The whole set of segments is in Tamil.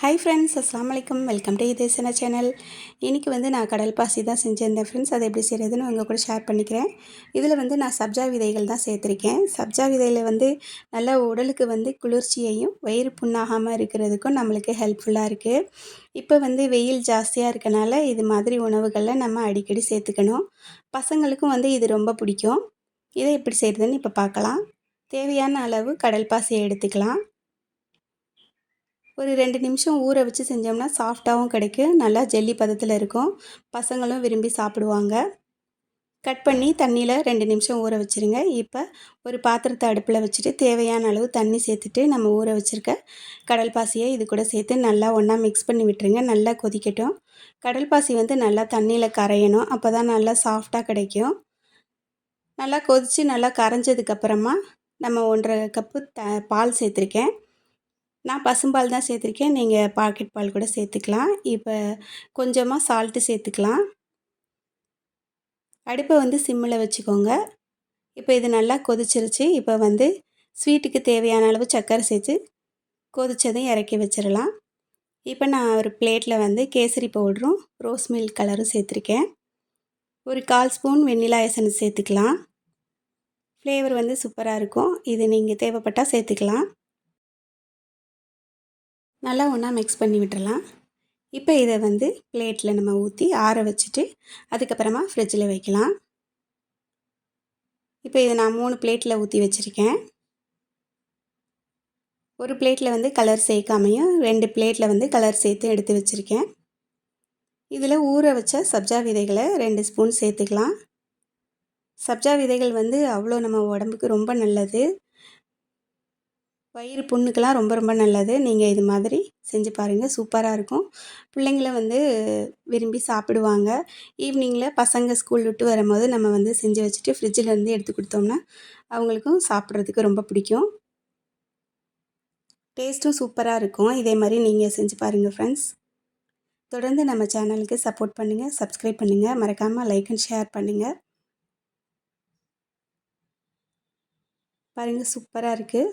ஹாய் ஃப்ரெண்ட்ஸ் அஸ்லாம் வலைக்கம் வெல்கம் டு இதேசன சேனல் இன்றைக்கி வந்து நான் கடல் பாசி தான் செஞ்சுருந்தேன் ஃப்ரெண்ட்ஸ் அதை எப்படி செய்கிறதுன்னு உங்கள் கூட ஷேர் பண்ணிக்கிறேன். இதில் வந்து நான் சப்ஜா விதைகள் தான் சேர்த்துருக்கேன். சப்ஜா விதையில் வந்து நல்ல உடலுக்கு வந்து குளிர்ச்சியையும் வயிறு புண்ணாகாமல் இருக்கிறதுக்கும் நம்மளுக்கு ஹெல்ப்ஃபுல்லாக இருக்குது இப்போ வந்து வெயில் ஜாஸ்தியாக இருக்கனால இது மாதிரி உணவுகளில் நம்ம அடிக்கடி சேர்த்துக்கணும். பசங்களுக்கும் வந்து இது ரொம்ப பிடிக்கும். இதை எப்படி செய்கிறதுன்னு இப்போ பார்க்கலாம். தேவையான அளவு கடல் பாசியை எடுத்துக்கலாம். ஒரு ரெண்டு நிமிஷம் ஊற வச்சு செஞ்சோம்னா சாஃப்டாகவும் கிடைக்கும் நல்லா ஜெல்லி பதத்தில் இருக்கும். பசங்களும் விரும்பி சாப்பிடுவாங்க. கட் பண்ணி தண்ணியில் ரெண்டு நிமிஷம் ஊற வச்சுருங்க. இப்போ ஒரு பாத்திரத்தை அடுப்பில் வச்சுட்டு தேவையான அளவு தண்ணி சேர்த்துட்டு நம்ம ஊற வச்சுருக்க கடல் பாசியை இது கூட சேர்த்து நல்லா ஒன்றா மிக்ஸ் பண்ணி விட்டுருங்க. நல்லா கொதிக்கட்டும். கடல் பாசி வந்து நல்லா தண்ணியில் கரையணும். அப்போ தான் நல்லா சாஃப்டாக கிடைக்கும். நல்லா கொதித்து நல்லா கரைஞ்சதுக்கப்புறமா நம்ம ஒன்றரை கப்பு த பால் சேர்த்துருக்கேன். நான் பசும்பால் தான் சேர்த்துருக்கேன். நீங்கள் பாக்கெட் பால் கூட சேர்த்துக்கலாம். இப்போ கொஞ்சமாக சால்ட்டு சேர்த்துக்கலாம். அடுப்பை வந்து சிம்மில் வச்சுக்கோங்க. இப்போ இது நல்லா கொதிச்சிருச்சு. இப்போ வந்து ஸ்வீட்டுக்கு தேவையான அளவு சர்க்கரை சேர்த்து கொதித்ததும் இறக்கி வச்சிடலாம். இப்போ நான் ஒரு பிளேட்டில் வந்து கேசரி பவுடரும் ரோஸ் மில்க் கலரும் சேர்த்துருக்கேன். ஒரு கால் ஸ்பூன் வெண்ணிலா எசன்ஸ் சேர்த்துக்கலாம். ஃப்ளேவர் வந்து சூப்பராக இருக்கும். இது நீங்கள் தேவைப்பட்டால் சேர்த்துக்கலாம். நல்லா ஒன்றா மிக்ஸ் பண்ணி விட்டுறலாம். இப்போ இதை வந்து பிளேட்டில் நம்ம ஊற்றி ஆற வச்சுட்டு அதுக்கப்புறமா ஃப்ரிட்ஜில் வைக்கலாம். இப்போ இதை நான் மூணு பிளேட்டில் ஊற்றி வச்சுருக்கேன். ஒரு பிளேட்டில் வந்து கலர் சேர்க்காமையும் ரெண்டு பிளேட்டில் வந்து கலர் சேர்த்து எடுத்து வச்சுருக்கேன். இதில் ஊற வச்ச சப்ஜா விதைகளை ரெண்டு ஸ்பூன் சேர்த்துக்கலாம். சப்ஜா விதைகள் வந்து அவ்வளோ நம்ம உடம்புக்கு ரொம்ப நல்லது. வயிறு புண்ணுக்கெலாம் ரொம்ப ரொம்ப நல்லது. நீங்கள் இது மாதிரி செஞ்சு பாருங்கள் சூப்பராக இருக்கும். பிள்ளைங்கள வந்து விரும்பி சாப்பிடுவாங்க. ஈவினிங்கில் பசங்க ஸ்கூல் விட்டு வரும்போது நம்ம வந்து செஞ்சு வச்சுட்டு ஃப்ரிட்ஜிலேருந்து எடுத்து கொடுத்தோம்னா அவங்களுக்கும் சாப்பிட்றதுக்கு ரொம்ப பிடிக்கும். டேஸ்ட்டும் சூப்பராக இருக்கும். இதே மாதிரி நீங்கள் செஞ்சு பாருங்கள் ஃப்ரெண்ட்ஸ் தொடர்ந்து நம்ம சேனலுக்கு சப்போர்ட் பண்ணுங்கள் சப்ஸ்கிரைப் பண்ணுங்கள் மறக்காமல் லைக் அண்ட் ஷேர் பண்ணுங்கள் பாருங்கள் சூப்பராக இருக்குது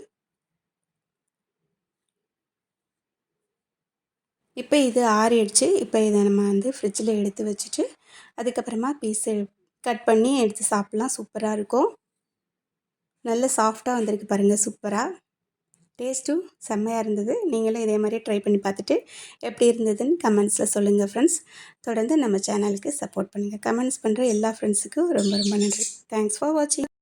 இப்போ இது ஆறிடுச்சு. இப்போ இதை நம்ம வந்து ஃப்ரிட்ஜில் எடுத்து வச்சுட்டு அதுக்கப்புறமா பீஸு கட் பண்ணி எடுத்து சாப்பிட்லாம். சூப்பராக இருக்கும். நல்ல சாஃப்டாக வந்திருக்கு பாருங்கள் சூப்பராக டேஸ்ட்டும் செம்மையாக இருந்தது. நீங்களும் இதே மாதிரி ட்ரை பண்ணி பார்த்துட்டு எப்படி இருந்ததுன்னு கமெண்ட்ஸில் சொல்லுங்கள் ஃப்ரெண்ட்ஸ் தொடர்ந்து நம்ம சேனலுக்கு சப்போர்ட் பண்ணுங்கள் கமெண்ட்ஸ் பண்ணுற எல்லா ஃப்ரெண்ட்ஸுக்கும் ரொம்ப ரொம்ப நன்றி. தேங்க்ஸ் ஃபார் வாட்சிங்